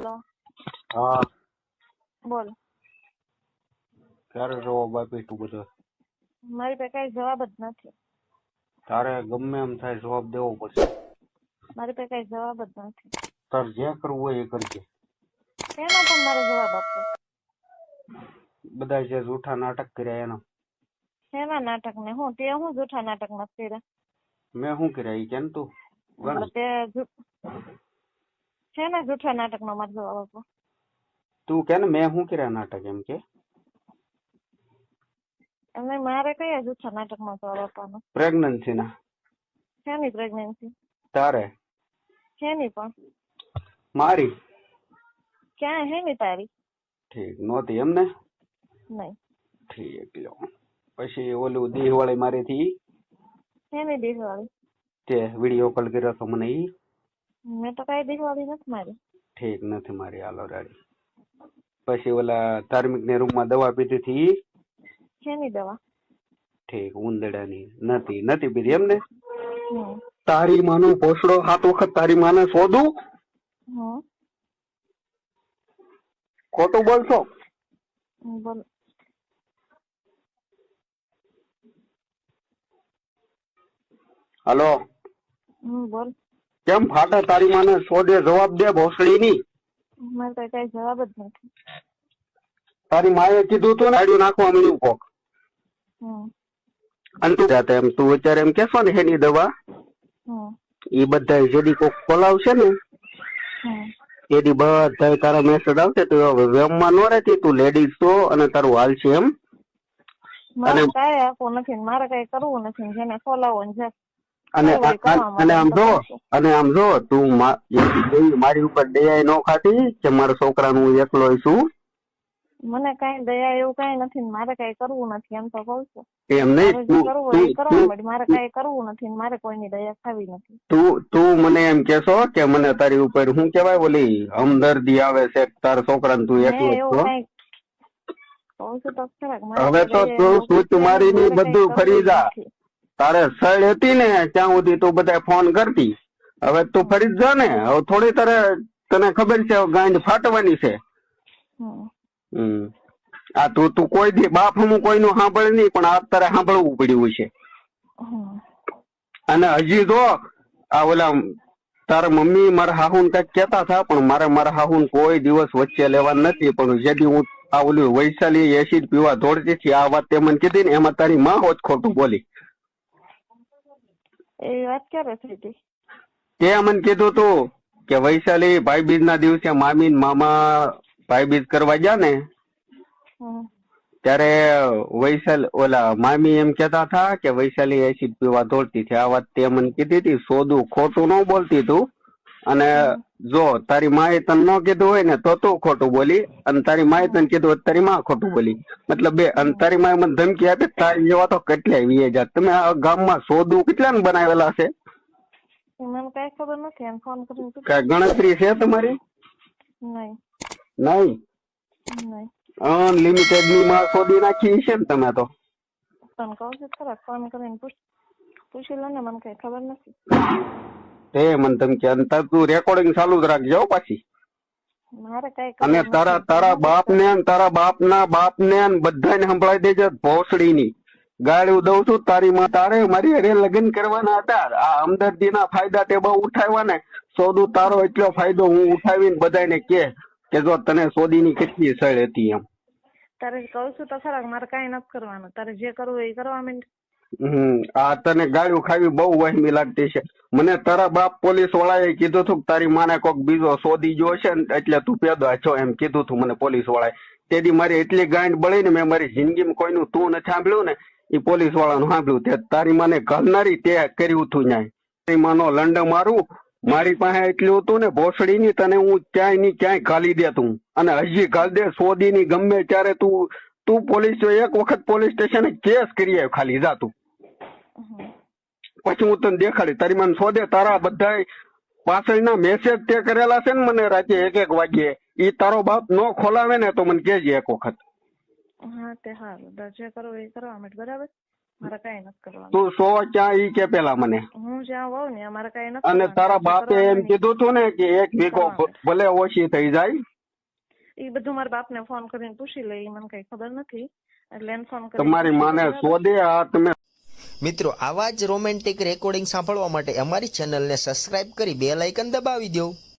Hello હા બોલ ક્યારે જવાબ આપી તું બધો મારી પાસે કઈ જવાબ જ નથી તારે ગમે એમ થાય જવાબ દેવો પડશે મારી પાસે કઈ જવાબ જ નથી તારે જે કરવું હોય એ કરજે એનો પણ મારે જવાબ આપવો બધા જે જૂઠા નાટક કર્યા એના શેના નાટક ને હું તે હું જૂઠા નાટક નથી કર્યા મેં શું કર્યા ઈ કેમ તું એટલે ગણ તે જૂ- શેના જૂઠા નાટક નો મારે જવાબ આપવો તું કે ને મેં શું કર્યા નાટક એમ કે? અને મારે કયા જૂઠા નાટક નો જવાબ આપવાનો પ્રેગ્નન્સી ના. શેની પ્રેગ્નન્સી તારે? છે ની પણ? મારી. ક્યાં હે ની તારી? ઠીક નહોતી એમ ને નહીં. ઠીક લ્યો. પછી ઓલું દેહવાળી મારી થી શેની દેહવાળી? તે વીડિયો કોલ કર્યો તો મને ઈ? મેં તો કઈ દિવાળી નથી મારી. ઠીક નથી મારી હાલો રાડી. પછી ઓલા ધાર્મિક ને રૂમમાં દવા પીધી હતી શેની દવા? ઠીક ઉંદડાની નથી નથી પીધી એમ ને તારી માનો ભોસડો સાત વખત તારી માને શોધું? ખોટું બોલશો? બોલ. હલો. બોલ. કેમ ફાટે તારી માને શોધે જવાબ દે ભોસડી ની મારે તો કઈ જવાબ જ નથી. તારી માએ કીધું તું ને આડ્યું નાખવા મળ્યું કોક અને તું જાતે એમ તું અત્યારે એમ કેશો ને એની દવા? એ ઈ બધા જેદી કોક ખોલાવશે ને એની બધા તારા મેસેજ આવશે તો હવે વેમમાં નો રહેતી તું લેડીઝ છો અને તારું હાલ છે એમ. મારે અને- કાંઈ આપવું નથી મારે કઈ કરવું નથી જેને ખોલાવો ને જે અને અને આમ જો અને આમ જો તું મારી ઉપર દયા ન ખાતી કે મારા છોકરાનું હું એકલો છું? મને કઈ દયા એવું કઈ નથી મારે કઈ કરવું નથી એમ તો કઉ છું. એમ નહીં? તું તું- તું- મારે કઈ કરવું નથી ને મારે કોઈની દયા ખાવી નથી. તું તું મને એમ કેશો કે મને તારી ઉપર શું કેવાય ઓલી હમદર્દી આવે છે તારા તારા છોકરાને તું એકલો છો? તો હવે તો તું કઈ મારીને બધું ફરી જા. તારે સળ હતી ને ત્યાં સુધી તું બધા ફોન કરતી. હવે તું ફરી જ જા ને હવે થોડી તારે તને ખબર છે ગાંજ ફાટવાની છે. આ તું તું કોઈ દી બાપ હું કોઈનું સાંભળે નહીં પણ આ તારે સાંભળવું પડ્યું છે. અને હજી જો આ ઓલા તારા મમ્મી મારા હાહુ ને કંઈક કેતા હતા પણ મારે મારા હાહુ કોઈ દિવસ વચ્ચે લેવા નથી પણ જેથી હું આ ઓલું વૈશાલી એસિડ પીવા દોડતી હતી આ વાત તે મને કીધી ને એમાં તારી માં હોત ખોટું બોલી. એ વાત ક્યારે થઈ હતી? તે મને કીધું તું કે વૈશાલી ભાઈ બીજ ના દિવસે મામી ને મામા ભાઈબીજ કરવા ગયા ને ત્યારે વૈશાલ ઓલા મામી એમ કેતા હતા કે વૈશાલી એસિડ પીવા દોડતી છે આ વાત તે મને કીધી હતી. સોદું ખોટું ન બોલતી તું. અને જો તારી માએ તને ન કીધું હોય ને તો તું ખોટું બોલી અને તારી માએ તને કીધું હોય તારી માં ખોટું બોલી. મતલબ બે અને તારી માએ મને ધમકી આપી તારી જેવા તો કેટલા વીએ જાત તમે આ ગામમાં સોદું કેટલા ને બનાવેલા છે? મને કઈ ખબર નથી એમ ફોન કરીને કઈ ગણતરી છે તમારી? નહીં. નહીં? નહીં. અનલિમિટેડની માં શોધી નાખી છે ને તમે તો? તને કહું છું ખરા ફોન કરીને પૂછી લો ને મને કઈ ખબર નથી. તે મને ધમકી અને તાર તું રેકોર્ડિંગ ચાલુ જ રાખજો પાછી. અને તારા તારા બાપ ને તારા બાપ ના બાપ ને બધાને સંભળાઈ દેજે ભોસડી ની ગાળું દઉં છું તારી માં તારે મારી અરે લગ્ન કરવાના હતા. આ હમદર્દી ના ફાયદા તે બહુ ઉઠાવ્યા ને સોદું તારો એટલો ફાયદો હું ઉઠાવીને બધાને કે કે જો તને સોદી ની કેટલી સળ હતી એમ. તારે કહું છું તો ખરા મારે કઈ નથી કરવાનું. તારે જે કરવું એ કરવા માંડ. આ તને ગાળું ખાવી બહુ વહેમી લાગતી છે. મને તારા બાપ પોલીસ વાળાએ કીધું તું તારી માને કોક બીજો શોધી ગયો છે એટલે તું પેદા છો એમ કીધું તું મને પોલીસ વાળાએ. તેથી મારી એટલી ગાંઠ બળી ને મેં મારી જિંદગીમાં કોઈનું તું નથી સાંભળ્યું ને એ પોલીસ વાળાનું સાંભળ્યું. તે તારી માને ઘાલનારી તે કર્યું તું ન્યાય. તારી માનો લંડ મારું, મારી પાસે એટલું હતું ને ભોસડી ની તને હું ક્યાંયની ક્યાંય ઘાલી દેતું અને હજી ઘાલ દે શોધી ની ગમે ત્યારે તું તું પોલીસ એક વખત પોલીસ સ્ટેશને કેસ કરી ખાલી, જા તું. પછી હું તને દેખાડી તારી મને શોધે તારા બધા પાછળના મેસેજ તે કરેલા છે ને મને રાતે એક એક વાગ્યે ઈ તારો બાપ નો ખોલાવે ને તો મને કેજે એક વખત. હા તે હારું. જે કરવું એ કરવા માંડ બરાબર? મારે કઈ નથી કરવાનું. તું સો ક્યાં ઈ કે પેલા મને? હું જ્યાં હોઉં ને કઈ નથી અને તારા બાપે એમ કીધું તું ને કે એક વીઘો ભલે ઓછી થઈ જાય. એ બધું મારા બાપને ફોન કરીને પૂછી લે મને કઈ ખબર નથી. એટલે ફોન તમારી માને. શોધે આ તમે મિત્રો, આવા જ રોમેન્ટિક રેકોર્ડિંગ સાંભળવા માટે અમારી ચેનલને સબસ્ક્રાઇબ કરી બે લાઇકન દબાવી દો